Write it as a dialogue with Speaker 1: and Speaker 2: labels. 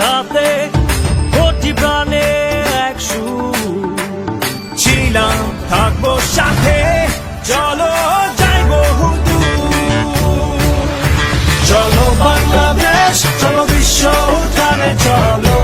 Speaker 1: হাতে ভর্তি প্রাণে এক ছিলাম, থাকব সাথে, চলো যাই বহু চলো বাংলাদেশ, চলো বিশ্ব উঠানে চলো